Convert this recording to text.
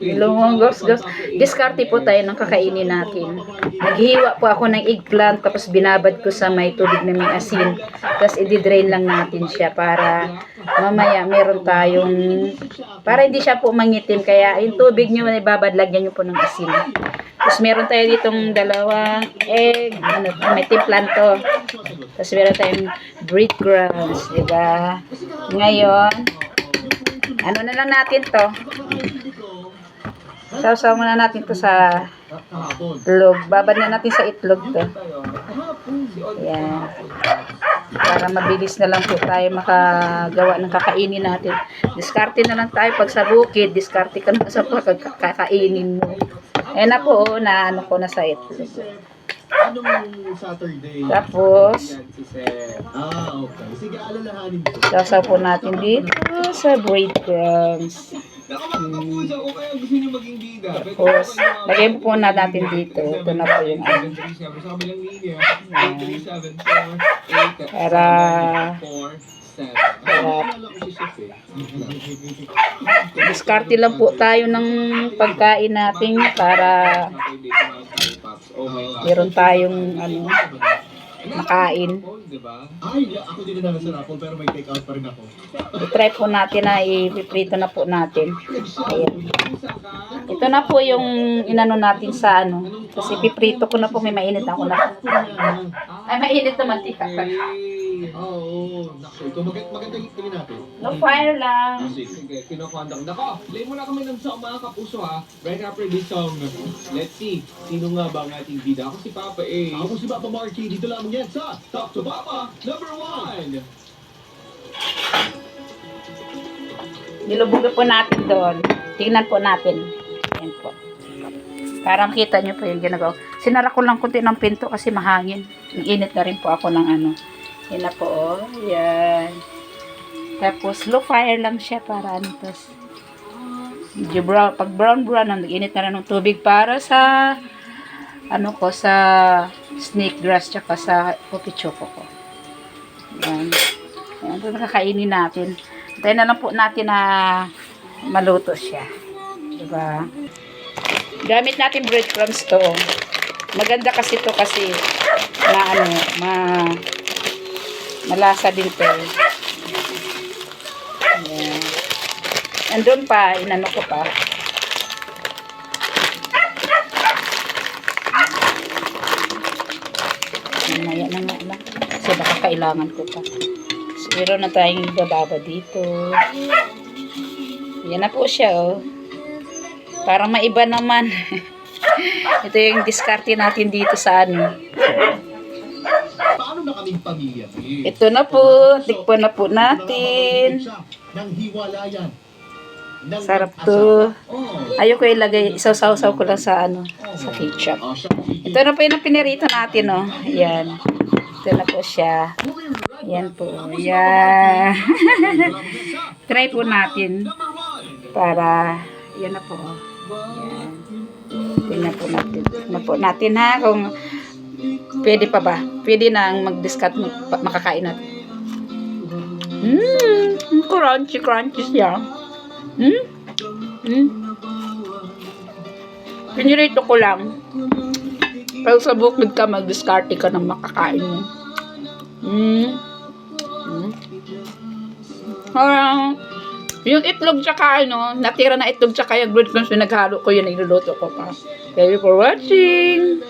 Lumong gos. Diskarte po tayo ng kakainin natin. Naghiwa po ako ng eggplant tapos binabad ko sa may tubig na may asin. Tapos i-drain lang natin siya para mamaya meron tayong para hindi siya po mangitim kaya yung tubig nyo na ibabad lagyan nyo po ng asin. Tapos meron tayo ditong dalawang egg, ano, may timplan to. Tapos meron tayong breadcrumbs, di ba? Ngayon, ano na lang natin to? Sausaw muna natin to sa itlog. Babad na natin sa itlog to. Ayan. Para mabilis na lang po tayo makagawa ng kakainin natin. Diskarte na lang tayo pag sa bukid. Diskarte ka na sa pagkakainin mo. Ayan na po, oh, na ano ko na sa itlog. Anong Saturday? Tapos, Ah, okay. Sige, alalahanin ko. sausaw po natin dito sa breadcrumbs. Nakapagpapusa ko kaya gusto niyo maging bida. Tapos, lagay po na natin dito. Ito na po yung ano. 737 sa kabilang linya. 837 4 8 Para, 4 7. para Alala ko si Chef eh. diskarte lang po tayo ng pagkain natin para Oh meron tayong ano, makain. Ay, ako din na raffle pero may take out pa rin ako. I-try po natin na i-prito na po natin. Ayan. Ito na po yung inano natin sa ano. Kasi piprito ko na po, may mainit ako na. Ay, mainit na mantika. Oo, naku. Ito maganda, maganda yung tingin natin. No fire lang. Sige, kinukondak. Nako, play muna kami ng song mga kapuso ha. Right after this song, let's see, sino nga ba ang ating bida? Ako si Papa A. Ako si Papa Marky, dito lamang yan sa Talk to Papa number one. Nilubog po natin doon. Tingnan po natin. Ayan po. Para makita nyo po yung ginagawa. Sinara ko lang kunti ng pinto kasi mahangin. Ang init na rin po ako ng ano. Yan na po, oh. Yan. Tapos, low fire lang siya para ano. Medyo brown. Pag brown brown, nag-init na rin ng tubig para sa ano ko, sa snake grass tsaka sa choco ko. Yan. Yan po nakakainin natin. Tayo na lang po natin na maluto siya. Diba? Gamit natin breadcrumbs to. Maganda kasi to kasi na ano, ma malasa din to. Ayan. Andun pa, inano ko pa. Mamaya na nga lang. Kasi baka kailangan ko pa. So, meron na tayong ibababa dito. Yan na po siya, oh. Parang maiba naman. Ito yung diskarte natin dito sa ano. Na kaming pamilya? Ito na po. Tikpan na po natin. Ng hiwalayan. Sarap to. Oh. Ayoko ilagay. Isaw-saw ko lang sa ano. Sa ketchup. Oh, siya. Ito na po yung pinirito natin, oh. Ayan. Ito na po siya. Yan po. Yan. Try po natin. Para, yan na po. oh. Yan. Tingnan po natin. Tingnan po natin ha kung pwede pa ba. Pwede nang mag-discard pa- makakain natin. Mmm, crunchy, crunchy siya. Hmm? Hmm? Pinirito ko lang. Pag sa bukid ka, mag-discarte ka ng makakain mo. Hmm? Hmm? Parang, yung itlog tsaka ano, natira na itlog tsaka yung breadcrumbs yung naghalo ko yun, niluluto ko pa. Thank you for watching!